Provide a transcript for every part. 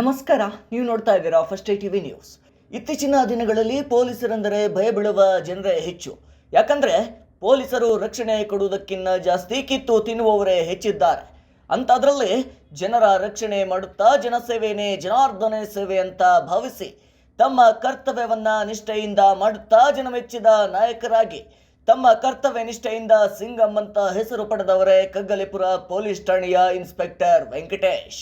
ನಮಸ್ಕಾರ, ನೀವು ನೋಡ್ತಾ ಇದ್ದೀರಾ ಫಸ್ಟ್ ಐ ಟಿವಿ ನ್ಯೂಸ್ ಇತ್ತೀಚಿನ ದಿನಗಳಲ್ಲಿ ಪೊಲೀಸರೆಂದರೆ ಭಯ ಬೀಳುವ ಜನರೇ ಹೆಚ್ಚು. ಯಾಕಂದ್ರೆ ಪೊಲೀಸರು ರಕ್ಷಣೆ ಕೊಡುವುದಕ್ಕಿಂತ ಜಾಸ್ತಿ ಕಿತ್ತು ತಿನ್ನುವವರೇ ಹೆಚ್ಚಿದ್ದಾರೆ. ಅಂಥದ್ರಲ್ಲಿ ಜನರ ರಕ್ಷಣೆ ಮಾಡುತ್ತಾ ಜನಸೇವೆಯೇ ಜನಾರ್ದನ ಸೇವೆ ಅಂತ ಭಾವಿಸಿ ತಮ್ಮ ಕರ್ತವ್ಯವನ್ನ ನಿಷ್ಠೆಯಿಂದ ಮಾಡುತ್ತಾ ಜನಮೆಚ್ಚಿದ ನಾಯಕರಾಗಿ ತಮ್ಮ ಕರ್ತವ್ಯ ನಿಷ್ಠೆಯಿಂದ ಸಿಂಗಂ ಅಂತ ಹೆಸರು ಪಡೆದವರೇ ಕಗ್ಗಲಿಪುರ ಪೊಲೀಸ್ ಠಾಣೆಯ ಇನ್ಸ್ಪೆಕ್ಟರ್ ವೆಂಕಟೇಶ್.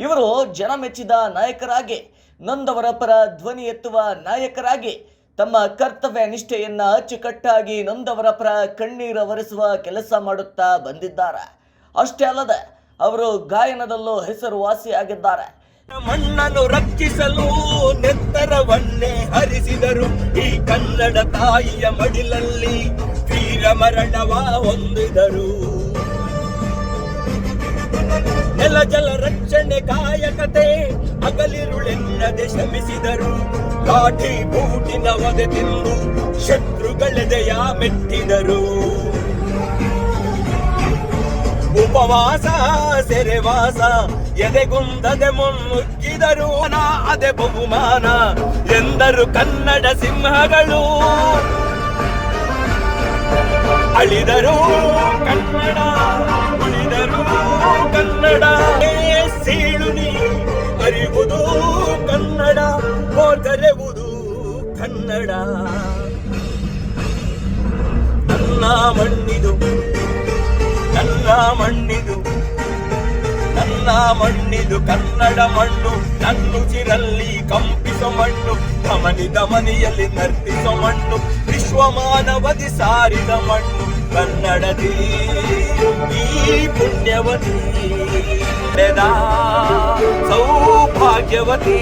ಇವರು ಜನ ಮೆಚ್ಚಿದ ನಾಯಕರಾಗಿ, ನೊಂದವರ ಪರ ಧ್ವನಿ ಎತ್ತುವ ನಾಯಕರಾಗಿ, ತಮ್ಮ ಕರ್ತವ್ಯ ನಿಷ್ಠೆಯನ್ನು ಅಚ್ಚುಕಟ್ಟಾಗಿ ನೊಂದವರ ಪರ ಕಣ್ಣೀರು ಒರೆಸುವ ಕೆಲಸ ಮಾಡುತ್ತಾ ಬಂದಿದ್ದಾರೆ. ಅಷ್ಟೇ ಅಲ್ಲದೆ, ಅವರು ಗಾಯನದಲ್ಲೂ ಹೆಸರುವಾಸಿಯಾಗಿದ್ದಾರೆ ಮಣ್ಣನ್ನು ರಕ್ಷಿಸಲು ನೆತ್ತರವನ್ನೇ ಹರಿಸಿದರು. ಈ ಕನ್ನಡ ತಾಯಿಯ ಮಡಿಲಲ್ಲಿ ವೀರ ಮರಣವ ಹೊಂದಿದರು. ನೆಲ ಜಲ ರಕ್ಷಣೆ ಕಾಯಕತೆ ಹಗಲಿರುಳೆನ್ನದೆ ಶ್ರಮಿಸಿದರು ಲಾಠಿ ಬೂಟಿನ ಒದೆ ತಿಂದು ಶತ್ರುಗಳೆದೆಯ ಮೆಟ್ಟಿದರು ಉಪವಾಸ, ಸೆರೆವಾಸ ಎದೆಗುಂದದೆ ಮುನ್ನುಗ್ಗಿದರು. ನಾ ಅದೆ ಬಹುಮಾನ, ಎಂದರು ಕನ್ನಡ ಸಿಂಹಗಳು. ಅಳಿದರು ಕನ್ನಡ. ಕನ್ನಡ. ಸೀಳು ನೀ, ಅರಿವುದು ಕನ್ನಡ, ಹೋದರೆವುದು ಕನ್ನಡ. ನನ್ನ ಮಣ್ಣಿದು ನನ್ನ ಮಣ್ಣಿದು ನನ್ನ ಮಣ್ಣಿದು ಕನ್ನಡ ಮಣ್ಣು ನನ್ನುಚಿರಲ್ಲಿ ಕಂಪಿಸೋ ಮಣ್ಣು ಧಮನಿದ ಮನೆಯಲ್ಲಿ ನರ್ತಿಸೋ ಮಣ್ಣು, ವಿಶ್ವ ಮಾನವದಿ ಸಾರಿದ ಮಣ್ಣು. ಕನ್ನಡದಿ, ಈ ಪುಣ್ಯವತಿ ಪಡೆದ ಸೌಭಾಗ್ಯವತಿ.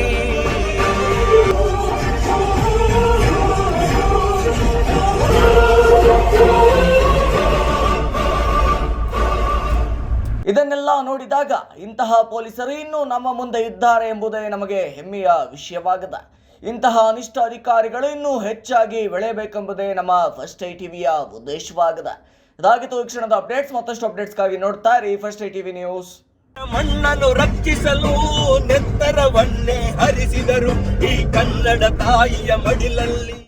ಇದನ್ನೆಲ್ಲ ನೋಡಿದಾಗ ಇಂತಹ ಪೊಲೀಸರು ಇನ್ನೂ ನಮ್ಮ ಮುಂದೆ ಇದ್ದಾರೆ ಎಂಬುದೇ ನಮಗೆ ಹೆಮ್ಮೆಯ ವಿಷಯವಾಗದ. ಇಂತಹ ಅನಿಷ್ಟ ಅಧಿಕಾರಿಗಳು ಇನ್ನೂ ಹೆಚ್ಚಾಗಿ ಬೆಳೆಯಬೇಕೆಂಬುದೇ ನಮ್ಮ ಫಸ್ಟ್ ಐ ಟಿವಿಯ ಉದ್ದೇಶವಾಗಿದೆ. ಇದಾಗಿತ್ತು ವೀಕ್ಷಣದ ಕ್ಷಣದ ಅಪ್ಡೇಟ್ಸ್ ಮತ್ತಷ್ಟು ಅಪ್ಡೇಟ್ಸ್ಗಾಗಿ ನೋಡ್ತಾ ಇರಿ ಫಸ್ಟ್ ಐ ಟಿವಿ ನ್ಯೂಸ್ ಮಣ್ಣನ್ನು ರಕ್ಷಿಸಲು ನೆತ್ತರವನ್ನೇ ಹರಿಸಿದರು ಈ ಕನ್ನಡ ತಾಯಿಯ ಮಡಿಲಲ್ಲಿ.